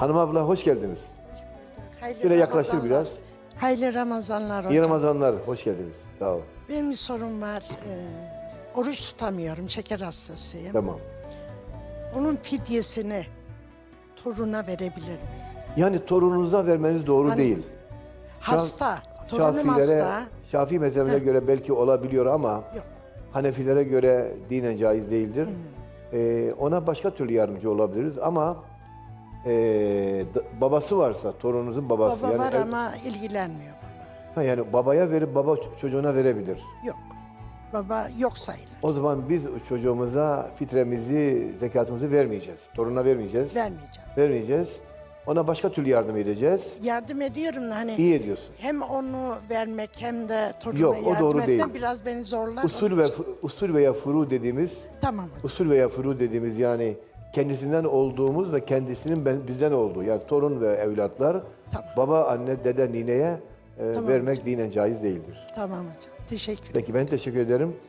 Hanım abla hoş geldiniz. Hayırlı Şöyle Ramazanlar. biraz. Hayırlı Ramazanlar hocam. İyi Ramazanlar, hoş geldiniz. Sağ olun. Benim bir sorun var. Ee, oruç tutamıyorum. Şeker hastasıyım. Tamam. Onun fidyesini toruna verebilir miyim? Yani torununuza vermeniz doğru Hani değil. Hasta. Torunum hasta. Şafii mezhebine göre belki olabiliyor ama Yok. Hanefilere göre dinen caiz değildir. Hmm. Ee, ona başka türlü yardımcı olabiliriz ama ee, babası varsa, torununuzun babası. Baba yani var ev- ama ilgilenmiyor baba. Ha, yani babaya verip baba ç- çocuğuna verebilir. Yok. Baba yok sayılır. O zaman biz çocuğumuza fitremizi, zekatımızı vermeyeceğiz. Toruna vermeyeceğiz. Vermeyeceğim. Vermeyeceğiz. Ona başka türlü yardım edeceğiz. Yardım ediyorum da hani İyi ediyorsun. hem onu vermek hem de toruna Yok, o yardım doğru etmem değil. biraz beni zorlar. Usul ve usul veya furu dediğimiz Tamam hocam. usul veya furu dediğimiz yani kendisinden olduğumuz ve kendisinin ben- bizden olduğu yani torun ve evlatlar Tamam. baba, anne, dede, nineye e, Tamam vermek dinen caiz değildir. Tamam hocam. Teşekkür ederim. Peki ben teşekkür ederim.